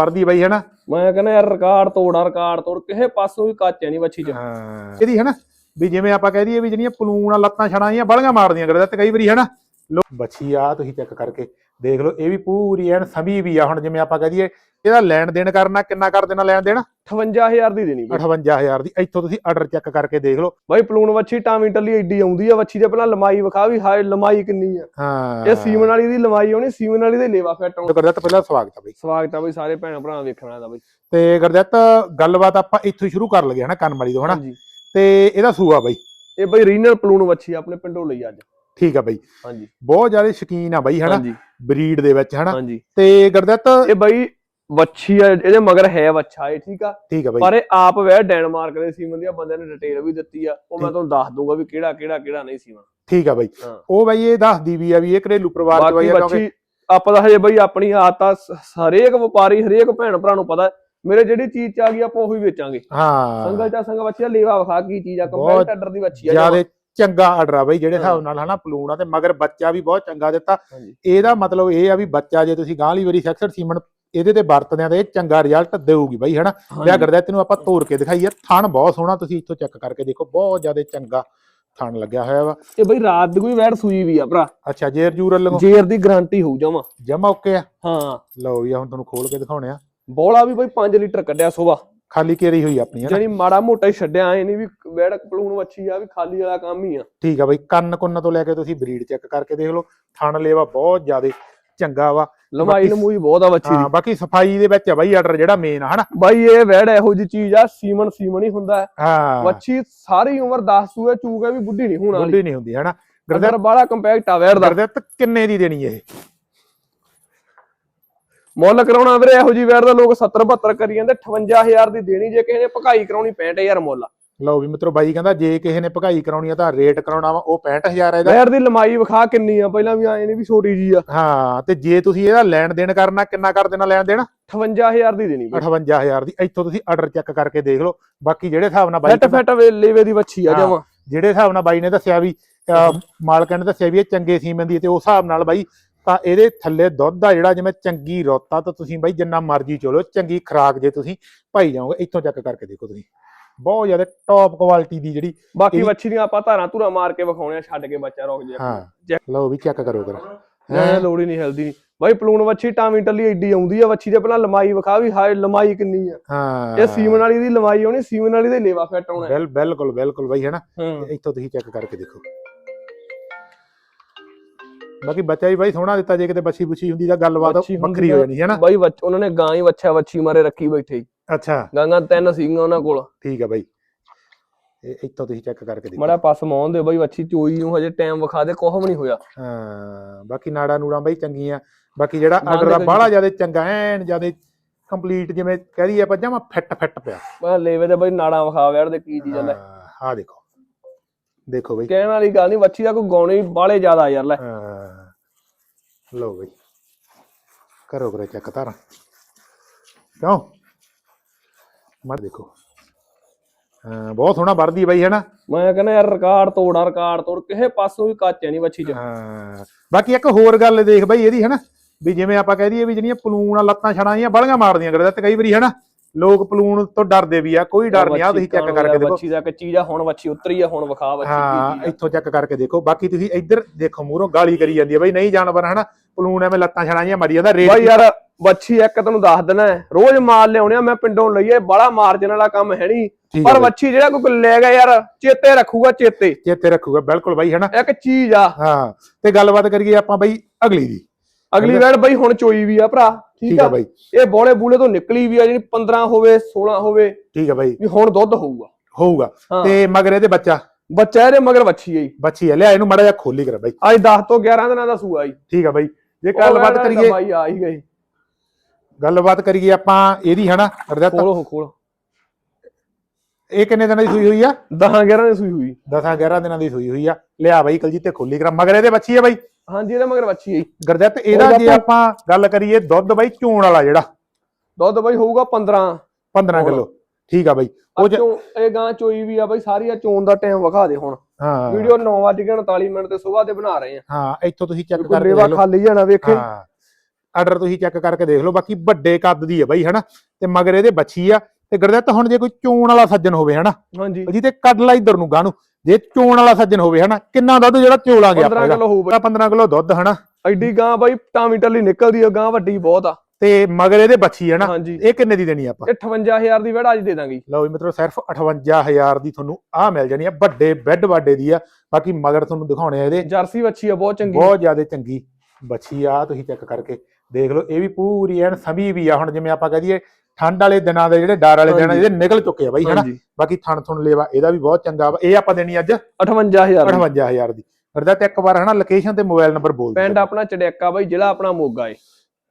ਪਰਦੀ ਬਾਈ ਹਨਾ? ਮੈਂ ਕਹਿੰਦਾ ਯਾਰ ਰਿਕਾਰਡ ਤੋੜਾ ਰਿਕਾਰਡ ਤੋੜ ਕਿਸੇ ਪਾਸੋਂ ਵੀ ਕੱਚ ਨਹੀਂ ਵੱਛੀ ਚ। ਹਾਂ। ਇਹਦੀ ਹਨਾ? ਵੀ ਜਿਵੇਂ ਆਪਾਂ ਕਹਿ ਦਈਏ ਵੀ ਜਿਹੜੀਆਂ ਪਲੂਣ ਆ ਲੱਤਾਂ ਛੜਾਂ ਜਾਂ ਬੜੀਆਂ ਮਾਰਦੀਆਂ ਕਰਦਾ ਤੇ ਕਈ ਵਾਰੀ ਹਨਾ? ਲੋ ਬੱਚੀ ਆ ਤੁਸੀਂ ਚੈੱਕ ਕਰਕੇ ਦੇਖ ਲਓ ਇਹ ਵੀ ਪੂਰੀ ਐਨ ਸਮੀ ਵੀ ਆ ਹੁਣ ਜਿਵੇਂ ਆਪਾਂ ਕਹਿ ਦਈਏ ਇਹਦਾ ਲੈਣ ਦੇਣ ਕਰਨਾ ਕਿੰਨਾ ਕਰ ਦੇਣਾ ਲੈਣ ਦੇਣ 58000 ਦੀ ਦੇਣੀ ਬਈ। 58000 ਦੀ ਇੱਥੋਂ ਤੁਸੀਂ ਆਰਡਰ ਚੈੱਕ ਕਰਕੇ ਦੇਖ ਲਓ। ਬਾਈ ਪਲੂਣ ਵੱਛੀ ਟਾਵੀਂ ਟੱਲੀ ਏਡੀ ਆਉਂਦੀ ਆ ਵੱਛੀ ਦੇ ਪਹਿਲਾਂ ਲੰਮਾਈ ਵਿਖਾ ਵੀ ਹਾਏ ਲੰਮਾਈ ਕਿੰਨੀ ਆ। ਹਾਂ। ਇਹ ਸੀਮਨ ਵਾਲੀ ਦੀ ਲੰਮਾਈ ਆਉਣੀ ਸੀਮਨ ਵਾਲੀ ਦੇ ਲੇਵਾ ਫਿੱਟ ਆਉਣਾ ਕਰਦਾ ਤਾਂ ਪਹਿਲਾਂ ਸਵਾਗਤ ਆ ਬਈ। ਸਵਾਗਤ ਆ ਬਈ ਸਾਰੇ ਭੈਣ ਭਰਾ ਵੇਖਣਾ ਦਾ ਬਈ। ਤੇ ਗੁਰਦੱਤ ਗੱਲਬਾਤ ਆਪਾਂ ਇੱਥੋਂ ਸ਼ੁਰੂ ਕਰ ਲਗੇ ਹਨਾ ਕੰਨਵਾਲੀ ਤੋਂ ਹਨਾ? ਤੇ ਇਹਦਾ ਸੂਆ ਬਈ। ਇਹ ਬਈ ਰੀਨਲ ਪਲੂਣ ਵੱਛੀ ਆਪਣੇ ਪਿੰਡੋਂ ਲਈ ਅੱਜ। ਠੀਕ ਆ ਬਈ। ਹਾਂਜੀ। ਬਹੁਤ ਜ਼ਿਆਦਾ ਸ਼ਕੀਨ ਆ ਬਈ ਹਨਾ? ਬਰੀਡ ਦੇ ਵਿੱਚ ਹਨਾ? ਤੇ ਗੁਰਦੱਤ? ਇਹ ਬਈ ਵੱਛੀ ਆ ਇਹਦੇ ਮਗਰ ਹੈ ਵੱਛਾ ਇਹ ਠੀਕ ਆ? ਠੀਕ ਆ ਬਈ। ਪਰ ਇਹ ਆਪ ਵੈ ਡੈਨਮਾਰਕ ਦੇ ਸੀਮਨ ਦੀਆਂ ਬੰਦੇ ਨੇ ਡਿਟੇਲ ਵੀ ਦਿੱਤੀ ਆ। ਉਹ ਮੈਂ ਤੁਹਾਨੂੰ ਦੱਸ ਦੂੰਗਾ ਵੀ ਕਿਹੜਾ ਕਿਹੜਾ ਕਿਹੜਾ ਨਹੀਂ ਸੀਮਨ। ਠੀਕ ਆ ਬਈ। ਉਹ ਬਈ ਇਹ ਦੱਸਦੀ ਵੀ ਆ ਵੀ ਇਹ ਘਰੇਲੂ ਪਰਿਵਾਰ ਚ ਬਈ ਆ ਕਿਉਂਕਿ ਆਪਾਂ ਤਾਂ ਹਜੇ ਬਈ ਆਪਣੀ ਆਦਤ ਆ ਹਰੇਕ ਵਪਾਰੀ ਹਰੇਕ ਭੈਣ ਭਰਾ ਨੂੰ ਪਤਾ। ਮੇਰੇ ਜਿਹੜੀ ਚੀਜ਼ ਚ ਆ ਗਈ ਆਪਾਂ ਉਹੀ ਵੇਚਾਂਗੇ। ਹਾਂ। ਸੰਗਲ ਚਾ ਸੰਗ ਵੱਛੀ ਦਾ ਲੇਵਾ ਵਿਖਾ ਕੀ ਚੀਜ਼ ਆ ਆਰਡਰ ਦੀ ਵੱਛੀ ਆ ਜਿਆਦੇ ਚੰਗਾ ਆਰਡਰ ਆ ਬਈ ਜਿਹੜੇ ਹਿਸਾਬ। ਨਾਲ ਹਨਾ ਪਲੂਣ ਆ ਤੇ ਮਗਰ ਬੱਚਾ ਵੀ ਬਹੁਤ ਚੰਗਾ ਦਿੱਤਾ। ਇਹਦਾ ਮਤਲਬ ਇਹ ਆ ਵੀ ਬੱਚਾ ਜੇ ਤੁਸੀਂ ਗਾਂਹਲੀ ਵਾਰੀ ਸੈਕਸਰ ਸੀਮਨ ਇਹਦੇ ਤੇ ਵਰਤਦੇ ਆ ਤੇ ਇਹ ਚੰਗਾ ਰਿਜ਼ਲਟ ਦੇਊਗੀ ਬਈ ਹਨਾ? ਲਿਆ ਕਰਦਾ ਤੈਨੂੰ ਆਪਾਂ ਤੋੜ ਕੇ ਦਿਖਾਈਏ। ਥਣ ਬਹੁਤ ਸੋਹਣਾ ਤੁਸੀਂ ਇੱਥੋਂ ਚੈੱਕ ਕਰਕੇ ਦੇਖੋ ਬਹੁਤ ਜ਼ਿਆਦਾ ਚੰਗਾ ਥਣ ਲੱਗਿਆ ਹੋਇਆ ਵਾ। ਇਹ ਬਈ ਰਾਤ ਦੀ ਕੋਈ ਵੈੜ ਸੂਈ ਵੀ ਆ ਭਰਾ। ਅੱਛਾ ਜੇਰ ਜੂਰ ਲਗੋ ਜੇਰ ਦੀ ਗਾਰੰਟੀ ਹੋਊ ਜਾਵਾਂ ਜਮਾ ਓਕੇ ਆ। ਹਾਂ। ਲਓ ਵੀ ਹੁਣ ਤੁਹਾਨੂੰ ਖੋਲ ਕੇ ਦਿਖਾਉਣੇ ਆ। ਬੋਲਾ ਵੀ ਬਈ 5 ਲੀਟਰ ਕੱਢਿਆ ਸੋਵਾ ਖਾਲੀ ਕੇਰੀ ਹੋਈ ਆਪਣੀ ਹਨਾ? ਜਿਹੜੀ ਮਾੜਾ ਮੋਟਾ ਹੀ ਛੱਡਿਆ ਐ ਨਹੀਂ ਵੀ ਵੈੜ ਪਲੂਣ ਵੱਛੀ ਆ ਵੀ ਖਾਲੀ ਵਾਲਾ ਕੰਮ ਹੀ ਆ। ਠੀਕ ਆ ਬਈ ਕੰਨ ਕੁੰਨ ਤੋਂ ਲੈ ਕੇ ਤੁਸੀਂ ਬਰੀਡ ਚੈੱਕ ਕਰਕੇ ਦੇਖ ਲਓ ਥਣ ਲੇਵਾ ਬਹੁਤ ਜ਼ਿਆਦਾ ਚੰਗਾ ਵਾ। ਲੰਮਾਈ ਬਾਕੀ- ਲਮੂਈ ਬਹੁਤ ਆ ਵੱਛੀ ਹਾਂ ਦੀ। ਬਾਕੀ ਸਫ਼ਾਈ ਦੇ ਵਿੱਚ ਆ ਬਈ ਆਰਡਰ ਜਿਹੜਾ ਮੇਨ ਆ ਹਨਾ? ਬਾਈ ਇਹ ਵੈੜ ਇਹੋ ਜੀ ਚੀਜ਼ ਆ ਸੀਮਨ ਸੀਮਨ ਹੀ ਹੁੰਦਾ ਹੈ। ਹਾਂ। ਵੱਛੀ ਸਾਰੀ ਉਮਰ 10 ਸੂਏ ਚੂਗੇ ਵੀ ਬੁੱਢੀ ਨਹੀਂ ਹੋਣ ਗੁੱਡੀ ਨਹੀਂ ਹੁੰਦੀ ਹਨਾ? ਗਰਦਰ ਗੁਰਦਿੱਤ ਬਾਲਾ ਕੰਪੈਕਟ ਆ ਵੈੜ ਦਾ। ਗੁਰਦਿੱਤ ਕਿੰਨੇ ਦੀ ਦੇਣੀ ਇਹ? ਮੁੱਲ ਕਰਾਉਣਾ ਵੀਰੇ ਇਹੋ ਜੀ ਵੈੜ ਦਾ ਲੋਕ 70 72 ਕਰੀ ਜਾਂਦੇ 58000 ਦੀ ਦੇਣੀ ਜੇ ਕਿਸੇ ਨੇ ਭਕਾਈ ਕਰਾਉਣੀ 65000 ਮੁੱਲ ਲਓ ਵੀ ਮਿੱਤਰੋ ਬਾਈ ਕਹਿੰਦਾ ਜੇ ਕਿਸੇ ਨੇ ਭਗਾਈ ਕਰਾਉਣੀ ਆ ਤਾਂ ਰੇਟ ਕਰਾਉਣਾ ਵਾ ਉਹ 65000 ਇਹਦਾ। ਵੈੜ ਦੀ ਲੰਮਾਈ ਵਿਖਾ ਕਿੰਨੀ ਆ ਪਹਿਲਾਂ ਵੀ ਆਏ ਨਹੀਂ ਵੀ ਛੋਟੀ ਜੀ ਆ। ਹਾਂ ਤੇ ਜੇ ਤੁਸੀਂ ਇਹਦਾ ਲੈਣ ਦੇਣ ਕਰਨਾ ਕਿੰਨਾ ਕਰ ਦੇਣਾ ਲੈਣ ਦੇਣ 58000 ਦੀ ਦੇਣੀ ਬਈ 58000 ਦੀ ਇੱਥੋਂ ਤੁਸੀਂ ਆਰਡਰ ਚੈੱਕ ਕਰਕੇ ਦੇਖ ਲਓ। ਬਾਕੀ ਜਿਹੜੇ ਹਿਸਾਬ ਨਾਲ ਬਾਈ ਫੈਟ ਫੈਟ ਲੇਵੇ ਦੀ ਵੱਛੀ ਆ। ਜਾਵਾਂ ਜਿਹੜੇ ਹਿਸਾਬ ਨਾਲ ਬਾਈ ਨੇ ਦੱਸਿਆ ਵੀ ਮਾਲਕਾਂ ਨੇ ਦੱਸਿਆ ਵੀ ਇਹ ਚੰਗੇ ਸੀਮਨ ਦੀ ਤੇ ਉਸ ਹਿਸਾਬ ਨਾਲ ਬਾਈ ਤਾਂ ਇਹਦੇ ਥੱਲੇ ਦੁੱਧ ਆ ਜਿਹੜਾ ਜਿਵੇਂ ਚੰਗੀ ਰੋਤਾ ਤਾਂ ਤੁਸੀਂ ਬਾਈ ਜਿੰਨਾ ਮਰਜ਼ੀ ਚਲੋ ਚੰਗੀ ਖਰਾਕ ਜੇ ਤੁਸੀਂ ਪਾਈ ਜਾਓਗੇ ਇੱਥੋਂ ਚੈੱਕ ਕਰਕੇ ਦੇਖੋ ਤੁਸੀਂ। ਬਹੁਤ ਜ਼ਿਆਦਾ ਟੌਪ ਕੁਆਲਿਟੀ ਦੀ ਜਿਹੜੀ ਬਾਕੀ ਵੱਛੀ ਦੀਆਂ ਆਪਾਂ ਧਾਰਾਂ ਧੁਰਾ ਮਾਰ ਕੇ ਵਿਖਾਉਣੇ ਛੱਡ ਕੇ ਬੱਚਾ ਰੁਕ ਜੇ। ਹਾਂ। ਲਓ ਵੀ ਚੈੱਕ ਕਰੋ ਕਰ ਮੈਂ ਲੋੜ ਹੀ ਨਹੀਂ ਹਿਲਦੀ। ਨਹੀਂ ਬਾਈ ਪਲੂਣ ਵੱਛੀ ਟਾਵੀਂ ਟੱਲੀ ਏਡੀ ਆਉਂਦੀ ਆ ਵੱਛੀ ਦੇ ਪਹਿਲਾਂ ਲੰਮਾਈ ਵਿਖਾ ਵੀ ਹਾਏ ਲੰਮਾਈ ਕਿੰਨੀ ਆ। ਹਾਂ। ਇਹ ਸੀਮਨ ਵਾਲੀ ਦੀ ਲੰਮਾਈ ਆਉਣੀ ਸੀਮਨ ਵਾਲੀ ਦੇ ਲੇਵਾ ਫਿੱਟ ਆਉਣਾ ਬਿਲ ਬਿਲਕੁਲ ਬਿਲਕੁਲ ਬਾਈ ਹੈ ਨਾ? ਹਾਂ। ਤੇ ਇੱਥੋਂ ਤੁਸੀਂ ਚੈੱਕ ਕਰਕੇ ਦੇਖੋ। ਬਾਕੀ ਬੱਚਾ ਵੀ ਬਾਈ ਸੋਹਣਾ ਦਿੱਤਾ ਜੇ ਕਿਤੇ ਬੱਚੀ ਬੁੱਛੀ ਹੁੰਦੀ ਤਾਂ ਗੱਲਬਾਤ ਵੱਛੀ ਹੁੰਦੀ ਵੱਖਰੀ ਹੋ ਆ। ਜਾਣੀ ਹੈ ਨਾ? ਬਾਈ ਵੱਛ- ਉਹਨਾਂ ਨੇ ਗਾਂ ਹੀ ਵੱਛਾ ਵੱਛੀ ਮਾਰੇ ਰੱਖੀ ਬੈਠੇ ਅੱਛਾ। ਗਾਂਗਾ ਤਿੰਨ ਸੀਗੀਆਂ ਉਹਨਾਂ ਕੋਲ। ਠੀਕ ਹੈ ਬਾਈ। ਇਹ ਇੱਥੋਂ ਤੁਸੀਂ ਚੈੱਕ ਕਰਕੇ ਦੇਖੋ। ਮੜਾ ਪਾਸ ਮਾਉਣ ਦੇ ਬਾਈ ਵੱਛੀ ਚੋਈ ਨੂੰ ਹਜੇ ਟਾਈਮ ਵਿਖਾ ਦੇ ਕੁਝ ਵੀ ਨਹੀਂ ਹੋਇਆ। ਹਾਂ ਬਾਕੀ ਨਾੜਾ ਨੂੜਾਂ ਬਾਈ ਚੰਗੀਆਂ। ਬਾਕੀ ਜਿਹੜਾ ਬੰਦ ਆਰਡਰ ਆ। ਬਾਹਲਾ ਜ਼ਿਆਦਾ ਚੰਗਾ ਐਨ ਜ਼ਿਆਦਾ ਕੰਪਲੀਟ ਜਿਵੇਂ ਕਹਿ ਦਈਏ ਆਪਾਂ ਜਮਾ ਫਿੱਟ ਫਿੱਟ ਪਿਆ। ਮੈਂ ਲੇਵੇ ਦੇ ਬਾਈ ਨਾੜਾਂ ਵਿਖਾ ਵੈੜ ਦੇ ਕੀ ਚੀਜ਼ ਆ ਲੈ। ਆ ਦੇਖੋ। ਦੇਖੋ ਬਾਈ। ਕਹਿਣ ਵਾਲੀ ਗੱਲ ਨਹੀਂ ਵੱਛੀ ਦਾ ਕੋਈ ਗਾਉਣੇ ਬਾਲੇ ਜ਼ਿਆਦਾ ਯਾਰ ਲੈ। ਹਾਂ। ਲਓ ਬਾਈ। ਕਰੋ ਕਰੋ ਚੈੱਕ ਤਾਰਾਂ। ਕਿਉਂ? ਮੜ ਦੇਖੋ। ਹਾਂ ਬਹੁਤ ਸੋਹਣਾ ਵਰਦੀ ਬਾਈ ਹੈ ਨਾ ਮੈਂ ਕਹਿੰਦਾ ਯਾਰ ਰਿਕਾਰਡ ਤੋੜਾ ਰਿਕਾਰਡ ਤੋੜ। ਕਿਸੇ ਪਾਸੋਂ ਵੀ ਕੱਚ ਨਹੀਂ ਵੱਛੀ ਚ। ਹਾਂ। ਬਾਕੀ ਇੱਕ ਹੋਰ ਗੱਲ ਦੇਖ ਬਾਈ ਇਹਦੀ ਹੈ ਨਾ ਵੀ ਜਿਵੇਂ ਆਪਾਂ ਕਹਿ ਦਈਏ ਵੀ ਜਿਹੜੀਆਂ ਪਲੂਣ ਆ ਲੱਤਾਂ ਛੜਾਂ ਜਾਂ ਬੜੀਆਂ ਮਾਰਦੀਆਂ ਕਰਦਾ ਤੇ ਕਈ ਵਾਰੀ ਹੈ ਨਾ ਲੋਕ ਪਲੂਣ ਤੋਂ ਡਰਦੇ ਵੀ ਆ ਕੋਈ ਡਰ ਨਹੀਂ ਆ ਤੁਸੀਂ ਚੈੱਕ ਕਰਕੇ ਦੇਖੋ। ਵੱਛੀ ਦਾ ਕਿ ਚੀਜ਼ ਆ ਹੁਣ ਵੱਛੀ ਉਤਰੀ ਆ ਹੁਣ ਵਿਖਾ ਵੱਛੀ ਹਾਂ ਆ। ਇੱਥੋਂ ਚੈੱਕ ਕਰਕੇ ਦੇਖੋ ਬਾਕੀ ਤੁਸੀਂ ਇੱਧਰ ਦੇਖੋ ਮੂਹਰੋਂ ਗਾਲੀ ਕਰੀ ਜਾਂਦੀ ਹੈ ਬਾਈ ਨਹੀਂ ਜਾਨਵਰ ਹਨਾ ਪਲੂਣ ਐਵੇਂ ਲੱਤਾਂ ਛੜਾਂ ਜਾਂ ਮਾਰੀ ਜਾਂਦਾ ਰੇਟ ਬਾਈ ਯਾਰ ਵੱਛੀ ਇੱਕ ਤੈਨੂੰ ਦੱਸ ਦੇਣਾ ਹੈ, ਰੋਜ਼ ਮਾਲ ਲਿਆਉਣੇ ਆ ਮੈਂ ਪਿੰਡੋਂ ਲਈਏ ਬੜਾ ਮਾਰਜਨ ਵਾਲਾ ਕੰਮ ਹੈ ਨਹੀਂ। ਪਰ ਵੱਛੀ ਜਿਹੜਾ ਕੋਈ ਲੈ ਗਿਆ ਯਾਰ ਚੇਤੇ ਰੱਖੂਗਾ ਚੇਤੇ। ਚੇਤੇ ਰੱਖੂਗਾ ਬਿਲਕੁਲ ਬਾਈ ਹਨਾ। ਇੱਕ ਚੀਜ਼ ਆ। ਹਾਂ ਤੇ ਗੱਲਬਾਤ ਕਰੀਏ ਆਪਾਂ ਬਾਈ ਅਗਲੀ ਦੀ। ਅਗਲੀ ਵਾਰ ਬਾਈ ਹੁਣ ਚੋਈ ਵੀ ਆ ਭਰਾ ਠੀਕ ਆ ਬਾਈ। ਇਹ ਬੋਲੇ ਬੂਲੇ ਤੋਂ ਨਿਕਲੀ ਵੀ ਆ ਜਿਹੜੀ 15 ਹੋਵੇ 16 ਹੋਵੇ ਠੀਕ ਆ ਬਾਈ। ਵੀ ਹੁਣ ਦੁੱਧ ਹੋਊਗਾ। ਹੋਊਗਾ। ਤੇ ਮਗਰ ਇਹਦੇ ਬੱਚਾ? ਬੱਚਾ ਇਹਦੇ ਮਗਰ ਵੱਛੀ ਆਈ ਬੱਚੀ ਆ। ਲਿਆ ਇਹਨੂੰ ਮੜਾ ਜਿਹਾ ਖੋਲੀ ਕਰ ਬਾਈ। ਅੱਜ 10 ਤੋਂ 11 ਦਿਨਾਂ ਦਾ ਸੂਆ ਆਈ ਠੀਕ ਆ ਬਾਈ। ਜੇ ਗੱਲਬਾਤ ਕਰੀਏ ਬਾਈ ਆ ਹੀ ਗਈ ਗੱਲਬਾਤ ਕਰੀਏ ਆਪਾਂ ਇਹਦੀ ਹਨਾ? ਹਰਦਤ ਖੋਲੋ ਖੋਲੋ। ਇਹ ਕਿੰਨੇ ਦਿਨਾਂ ਦੀ ਸੂਈ ਹੋਈ ਆ? 10 11 ਦੀ ਸੂਈ ਹੋਈ। 10 11 ਦਿਨਾਂ ਦੀ ਸੂਈ ਹੋਈ ਆ। ਲਿਆ ਬਾਈ ਕਲਜੀਤ ਤੇ ਖੋਲੀ ਕਰ। ਮਗਰ ਇਹਦੇ ਬੱਚੀ ਆ ਬਾਈ। ਹਾਂਜੀ ਇਹਦੇ ਮਗਰ ਵੱਛੀ ਆਈ ਗਰਦਤ ਇਹਦਾ ਜੇ ਆਪਾਂ ਗੱਲ ਕਰੀਏ ਦੁੱਧ ਬਾਈ ਚੋਣ ਵਾਲਾ ਜਿਹੜਾ। ਦੁੱਧ ਬਾਈ ਹੋਊਗਾ 15 15 ਕਿਲੋ। ਠੀਕ ਆ ਬਾਈ। ਉਹ ਜ- ਚੋਂ ਇਹ ਗਾਂ ਚੋਈ ਵੀ ਆ ਬਾਈ ਸਾਰੀ ਆ ਚੋਣ ਦਾ ਟਾਈਮ ਵਿਖਾ ਦੇ ਹੁਣ। ਹਾਂ। ਵੀਡੀਓ 9:39 ਮਿੰਟ ਤੇ ਸਵੇਰ ਦੇ ਬਣਾ ਰਹੇ ਆ। ਹਾਂ ਇੱਥੋਂ ਤੁਸੀਂ ਚੈੱਕ ਕੋਈ ਕਰਕੇ ਲੇਵਾ ਦੇਖ ਲਓ। ਖਾਲੀ ਜਾਣਾ ਵੇਖੇ। ਹਾਂ। ਆਰਡਰ ਤੁਸੀਂ ਚੈੱਕ ਕਰਕੇ ਦੇਖ ਲਓ ਬਾਕੀ ਵੱਡੇ ਕੱਦ ਦੀ ਹੈ ਬਾਈ ਹਨਾ? ਤੇ ਮਗਰ ਇਹਦੇ ਬੱਚੀ ਆ। ਤੇ ਗੁਰਦਿੱਤ ਹੁਣ ਜੇ ਕੋਈ ਚੋਣ ਵਾਲਾ ਸੱਜਣ ਹੋਵੇ ਹਨਾ? ਹਾਂਜੀ। ਜਿਹਦੇ ਕੱਢ ਲਾ ਇਧਰ ਨੂੰ ਗਾਂ ਨੂੰ। ਜੇ ਚੋਣ ਵਾਲਾ ਸੱਜਣ ਹੋਵੇ ਹਨਾ? ਕਿੰਨਾ ਦੁੱਧ ਜਿਹੜਾ ਚੋਲਾਂਗੇ 15 ਆਪਾਂ ਕਿਲੋ ਹੋਊ ਬਾਈ। 15 ਕਿਲੋ ਦੁੱਧ ਹਨਾ? ਐਡੀ ਗਾਂ ਬਾਈ ਟਾਵੀਂ ਟੱਲੀ ਨਿਕਲਦੀ ਆ ਗਾਂ ਵੱਡੀ ਬਹੁਤ ਆ। ਤੇ ਮਗਰ ਇਹਦੇ ਬੱਚੀ ਹਨਾ? ਹਾਂਜੀ। ਇਹ ਕਿੰਨੇ ਦੀ ਦੇਣੀ ਆਪਾਂ? ਇਹ 58000 ਦੀ ਵੜਾ ਅੱਜ ਦੇ ਦਾਂਗੇ। ਲਓ ਜੀ ਮਿੱਤਰੋ ਸਿਰਫ 58000 ਦੀ ਤੁਹਾਨੂੰ ਆਹ ਮਿਲ ਜਾਣੀ ਆ। ਵੱਡੇ ਬੈੱਡ ਵਾਡੇ ਦੀ ਆ। ਬਾਕੀ ਮਗਰ ਤੁਹਾਨੂੰ ਦਿਖਾਉਣੇ ਆ ਇਹਦੇ। ਜਰਸੀ ਵੱਛੀ ਆ ਬਹੁਤ ਚੰਗੀ। ਬਹੁਤ ਜ਼ਿਆਦਾ ਚੰਗੀ ਬੱਚੀ ਆ। ਤੁਸੀਂ ਚੈੱਕ ਕਰਕੇ ਦੇਖ ਲਓ। ਇਹ ਵੀ ਪੂਰੀ ਐਨ ਸਮੀ ਵੀ ਆ। ਹੁਣ ਜਿਵੇਂ ਆਪਾਂ ਕਹ ਦਈਏ ਠੰਡ ਵਾਲੇ ਦਿਨਾਂ ਦੇ ਜਿਹੜੇ ਡਰ ਵਾਲੇ ਦਿਨ। ਇਹਦੇ ਨਿਕਲ ਚੁੱਕੇ ਆ ਬਾਈ ਹਨਾ? ਬਾਕੀ ਥਣ ਥੁਣ ਲੇਵਾ ਇਹਦਾ ਵੀ ਬਹੁਤ ਚੰਗਾ ਵਾ। ਇਹ ਆਪਾਂ ਦੇਣੀ ਅੱਜ 58000 ਦੀ। 58000 ਦੀ। ਫਿਰਦਾ ਤੇ ਇੱਕ ਵਾਰ ਹਨਾ? ਲੋਕੇਸ਼ਨ ਤੇ ਮੋਬਾਈਲ ਨੰਬਰ ਬੋਲ ਦਿਓ ਪਿੰਡ ਆਪਣਾ ਚੜਿਆਕਾ ਬਾਈ ਜ਼ਿਲ੍ਹਾ ਆਪਣਾ ਮੋਗਾ ਏ।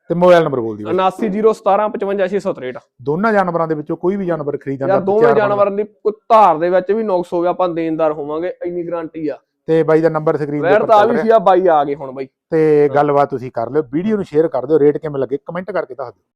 ਤੇ ਮੋਬਾਈਲ ਨੰਬਰ ਬੋਲ ਦਿਓ 7901755663 ਦੋਨਾਂ ਜਾਨਵਰਾਂ ਦੇ ਵਿੱਚੋਂ ਕੋਈ ਵੀ ਜਾਨਵਰ ਖਰੀਦਣ ਯਾਰ ਦੋਵੇਂ ਜਾਨਵਰਾਂ ਦੀ ਕੋਈ ਧਾਰ ਦੇ ਵਿੱਚ ਵੀ ਨੁਕਸ ਹੋ ਗਿਆ ਆਪਾਂ ਦੇਣਦਾਰ ਹੋਵਾਂਗੇ ਇੰਨੀ ਗਾਰੰਟੀ ਆ। ਤੇ ਬਾਈ ਦਾ ਨੰਬਰ ਸਕਰੀਨ ਤਾਂ ਚੱਲ ਵੀ ਸੀ ਆ ਬਾਈ ਆ ਗਏ ਹੁਣ ਬਾਈ। ਤੇ ਗੱਲਬਾਤ ਤੁਸੀਂ ਕਰ ਲਿਓ। ਵੀਡੀਓ ਨੂੰ ਸ਼ੇਅਰ ਕਰ ਦਿਓ। ਰੇਟ ਕਿਵੇਂ ਲੱਗੇ? ਕਮੈਂਟ ਕਰਕੇ ਦੱਸ ਦਿਓ।